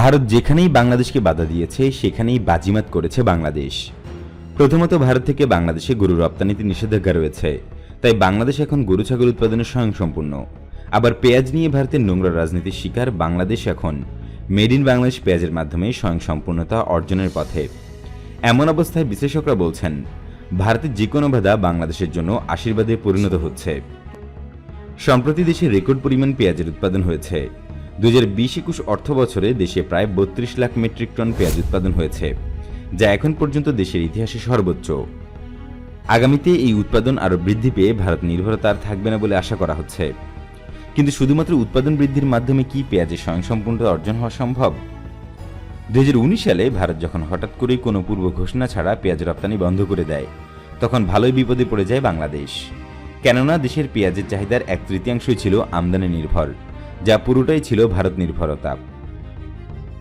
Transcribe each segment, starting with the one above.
ভারত যেখানেই বাংলাদেশকে বাধা দিয়েছে, সেখানেই বাজিমাত করেছে বাংলাদেশ। প্রথমত ভারত থেকে বাংলাদেশে গরু রপ্তানিতে নিষেধাজ্ঞা রয়েছে। তাই বাংলাদেশ এখন গরু, ছাগল উৎপাদনে স্বয়ংসম্পূর্ণ। আবার পেঁয়াজ নিয়ে ভারতের নোংরা রাজনীতির শিকার বাংলাদেশ এখন। মেড ইন বাংলাদেশ পেঁয়াজের মাধ্যমে স্বয়ংসম্পূর্ণতা অর্জনের পথে। এমন অবস্থায় বিশ্লেষকরা বলছেন, ভারতের যে কোনো বাধা বাংলাদেশের জন্য আশীর্বাদে পরিণত হচ্ছে। সম্প্রতি দেশে রেকর্ড পরিমাণ পেঁয়াজের উৎপাদন হয়েছে। দু হাজার বিশ একুশ অর্থ বছরে দেশে প্রায় বত্রিশ লাখ মেট্রিক টন পেঁয়াজ উৎপাদন হয়েছে, যা এখন পর্যন্ত দেশের ইতিহাসে সর্বোচ্চ। আগামীতে এই উৎপাদন আরও বৃদ্ধি পেয়ে ভারত নির্ভরতা আর থাকবে না বলে আশা করা হচ্ছে। কিন্তু শুধুমাত্র উৎপাদন বৃদ্ধির মাধ্যমে কি পেঁয়াজের স্বয়ংসম্পূর্ণতা অর্জন হওয়া সম্ভব? দুই হাজার উনিশ সালে ভারত যখন হঠাৎ করেই কোনো পূর্ব ঘোষণা ছাড়া পেঁয়াজ রপ্তানি বন্ধ করে দেয়, তখন ভালোই বিপদে পড়ে যায় বাংলাদেশ। কেননা দেশের পেঁয়াজের চাহিদার এক তৃতীয়াংশই ছিল আমদানি নির্ভর। যা পুরোটাই ছিল ভারত নির্ভরতা।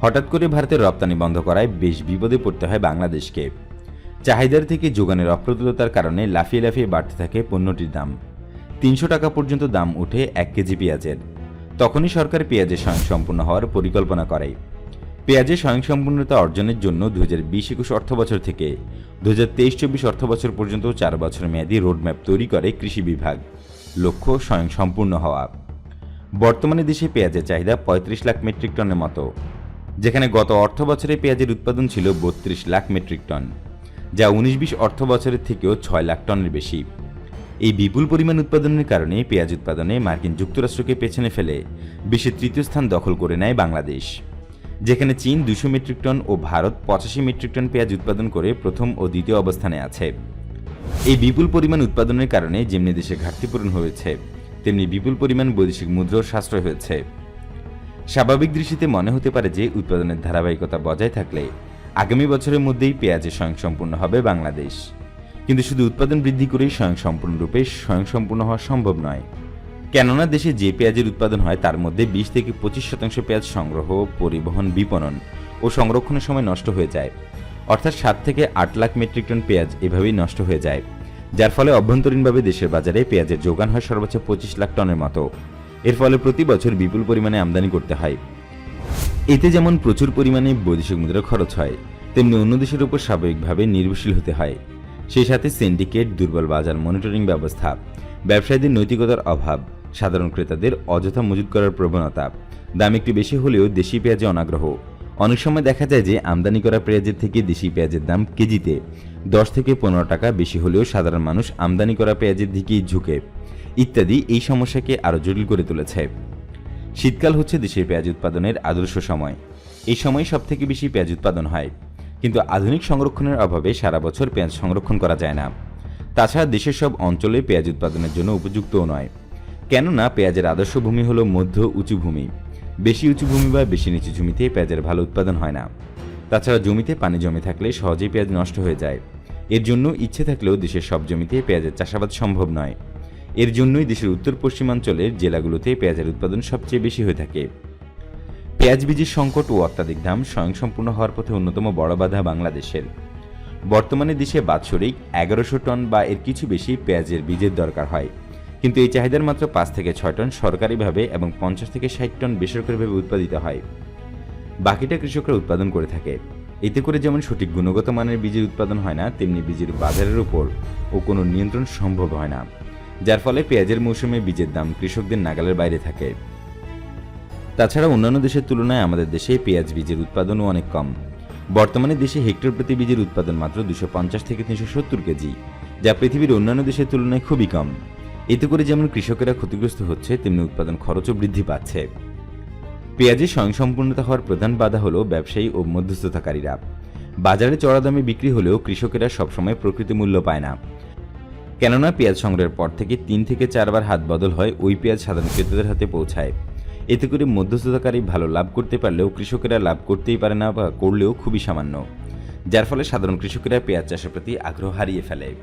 হঠাৎ করে ভারতের রপ্তানি বন্ধ করায় বেশ বিপদে পড়তে হয় বাংলাদেশকে। চাহিদার থেকে যোগানের অপ্রতুলতার কারণে লাফিয়ে লাফিয়ে বাড়তে থাকে পণ্যটির দাম। তিনশো টাকা পর্যন্ত দাম উঠে এক কেজি পেঁয়াজের। তখনই সরকার পেঁয়াজের স্বয়ংসম্পূর্ণ হওয়ার পরিকল্পনা করে। পেঁয়াজের স্বয়ংসম্পূর্ণতা অর্জনের জন্য দু হাজার বিশ একুশ অর্থ বছর থেকে দু হাজার তেইশ চব্বিশ অর্থ বছর পর্যন্ত চার বছর মেয়াদী রোডম্যাপ তৈরি করে কৃষি বিভাগ। লক্ষ্য স্বয়ংসম্পূর্ণ হওয়া। বর্তমানে দেশে পেঁয়াজের চাহিদা পঁয়ত্রিশ লাখ মেট্রিক টনের মতো, যেখানে গত অর্থ বছরে পেঁয়াজের উৎপাদন ছিল বত্রিশ লাখ মেট্রিক টন, যা উনিশ বিশ অর্থ বছরের থেকেও ছয় লাখ টনের বেশি। এই বিপুল পরিমাণ উৎপাদনের কারণে পেঁয়াজ উৎপাদনে মার্কিন যুক্তরাষ্ট্রকে পেছনে ফেলে বিশ্বের তৃতীয় স্থান দখল করে নেয় বাংলাদেশ, যেখানে চীন দুশো মেট্রিক টন ও ভারত পঁচাশি মেট্রিক টন পেঁয়াজ উৎপাদন করে প্রথম ও দ্বিতীয় অবস্থানে আছে। এই বিপুল পরিমাণ উৎপাদনের কারণে যেমনি দেশে ঘাটতি পূরণ হয়েছে তেমনি বিপুল পরিমাণ বৈদেশিক মুদ্রার সাশ্রয় হয়েছে। স্বাভাবিক দৃষ্টিতে মনে হতে পারে যে উৎপাদনের ধারাবাহিকতা বজায় থাকলে আগামী বছরের মধ্যেই পেঁয়াজে স্বয়ংসম্পূর্ণ হবে বাংলাদেশ। কিন্তু শুধু উৎপাদন বৃদ্ধি করেই স্বয়ংসম্পূর্ণরূপে স্বয়ংসম্পূর্ণ হওয়া সম্ভব নয়। কেননা দেশে যে পেঁয়াজের উৎপাদন হয় তার মধ্যে বিশ থেকে পঁচিশ শতাংশ পেঁয়াজ সংগ্রহ, পরিবহন, বিপণন ও সংরক্ষণের সময় নষ্ট হয়ে যায়। অর্থাৎ সাত থেকে আট লাখ মেট্রিক টন পেঁয়াজ এভাবেই নষ্ট হয়ে যায়। যার ফলে অভ্যন্তরীণভাবে দেশের বাজারে পেঁয়াজের যোগান হয় সর্বোচ্চ পঁচিশ লাখ টনের মতো। এর ফলে প্রতি বছর বিপুল পরিমাণে আমদানি করতে হয়। এতে যেমন প্রচুর পরিমাণে বৈদেশিক মুদ্রা খরচ হয়, তেমনি অন্য দেশের উপর স্বাভাবিকভাবে নির্ভরশীল হতে হয়। সেই সাথে সিন্ডিকেট দুর্বল বাজার মনিটরিং ব্যবস্থা, ব্যবসায়ীদের নৈতিকতার অভাব, সাধারণ ক্রেতাদের অযথা মজুত করার প্রবণতা, দাম একটু বেশি হলেও দেশি পেঁয়াজে অনাগ্রহ। অনেক সময় দেখা যায় যে আমদানি করা পেঁয়াজের থেকে দেশি পেঁয়াজের দাম কেজিতে দশ থেকে পনেরো টাকা বেশি হলেও সাধারণ মানুষ আমদানি করা পেঁয়াজের দিকেই ঝুঁকে। ইত্যাদি এই সমস্যাকে আরও জটিল করে তুলেছে। শীতকাল হচ্ছে দেশের পেঁয়াজ উৎপাদনের আদর্শ সময়। এই সময় সব থেকে বেশি পেঁয়াজ উৎপাদন হয়। কিন্তু আধুনিক সংরক্ষণের অভাবে সারা বছর পেঁয়াজ সংরক্ষণ করা যায় না। তাছাড়া দেশের সব অঞ্চলে পেঁয়াজ উৎপাদনের জন্য উপযুক্তও নয়। কেননা পেঁয়াজের আদর্শ ভূমি হলো মধ্য উঁচু ভূমি। বেশি উঁচু ভূমি বা বেশি নিচু জমিতে পেঁয়াজের ভালো উৎপাদন হয় না। তাছাড়া জমিতে পানি জমে থাকলে সহজেই পেঁয়াজ নষ্ট হয়ে যায়। এর জন্য ইচ্ছে থাকলেও দেশের সব জমিতে পেঁয়াজের চাষাবাদ সম্ভব নয়। এর জন্যই দেশের উত্তর পশ্চিমাঞ্চলের জেলাগুলোতে পেঁয়াজের উৎপাদন সবচেয়ে বেশি হয়ে থাকে। পেঁয়াজ বীজের সংকট ও অত্যাধিক দাম স্বয়ংসম্পূর্ণ হওয়ার পথে অন্যতম বড় বাধা বাংলাদেশের। বর্তমানে দেশে বাৎসরিক এগারোশো টন বা এর কিছু বেশি পেঁয়াজের বীজের দরকার হয়। কিন্তু এই চাহিদার মাত্র পাঁচ থেকে ছয় টন সরকারিভাবে এবং পঞ্চাশ থেকে ষাট টন বেসরকারিভাবে উৎপাদিত হয়। বাকিটা কৃষকরা উৎপাদন করে থাকে। এতে করে যেমন সঠিক গুণগত মানের বীজের উৎপাদন হয় না, তেমনি বীজের বাজারের উপর ও কোনো নিয়ন্ত্রণ সম্ভব হয় না। যার ফলে পেঁয়াজের মৌসুমে বীজের দাম কৃষকদের নাগালের বাইরে থাকে। তাছাড়া অন্যান্য দেশের তুলনায় আমাদের দেশে পেঁয়াজ বীজের উৎপাদনও অনেক কম। বর্তমানে দেশে হেক্টর প্রতি বীজের উৎপাদন মাত্র দুশো পঞ্চাশ থেকে তিনশো সত্তর কেজি, যা পৃথিবীর অন্যান্য দেশের তুলনায় খুবই কম। এতে করে যেমন কৃষকেরা ক্ষতিগ্রস্ত হচ্ছে, তেমনি উৎপাদন খরচও বৃদ্ধি পাচ্ছে। পেঁয়াজের স্বয়ংসম্পূর্ণতা হওয়ার প্রধান বাধা হলো ব্যবসায়ী ও মধ্যস্থতাকারীরা। বাজারে চড়া দামে বিক্রি হলেও কৃষকেরা সবসময় প্রকৃত মূল্য পায় না। কেননা পেঁয়াজ সংগ্রহের পর থেকে তিন থেকে চারবার হাত বদল হয় ওই পেঁয়াজ সাধারণ ক্রেতাদের হাতে পৌঁছায়। এতে করে মধ্যস্থতাকারী ভালো লাভ করতে পারলেও কৃষকেরা লাভ করতেই পারে না বা করলেও খুবই সামান্য। যার ফলে সাধারণ কৃষকেরা পেঁয়াজ চাষের প্রতি আগ্রহ হারিয়ে ফেলে।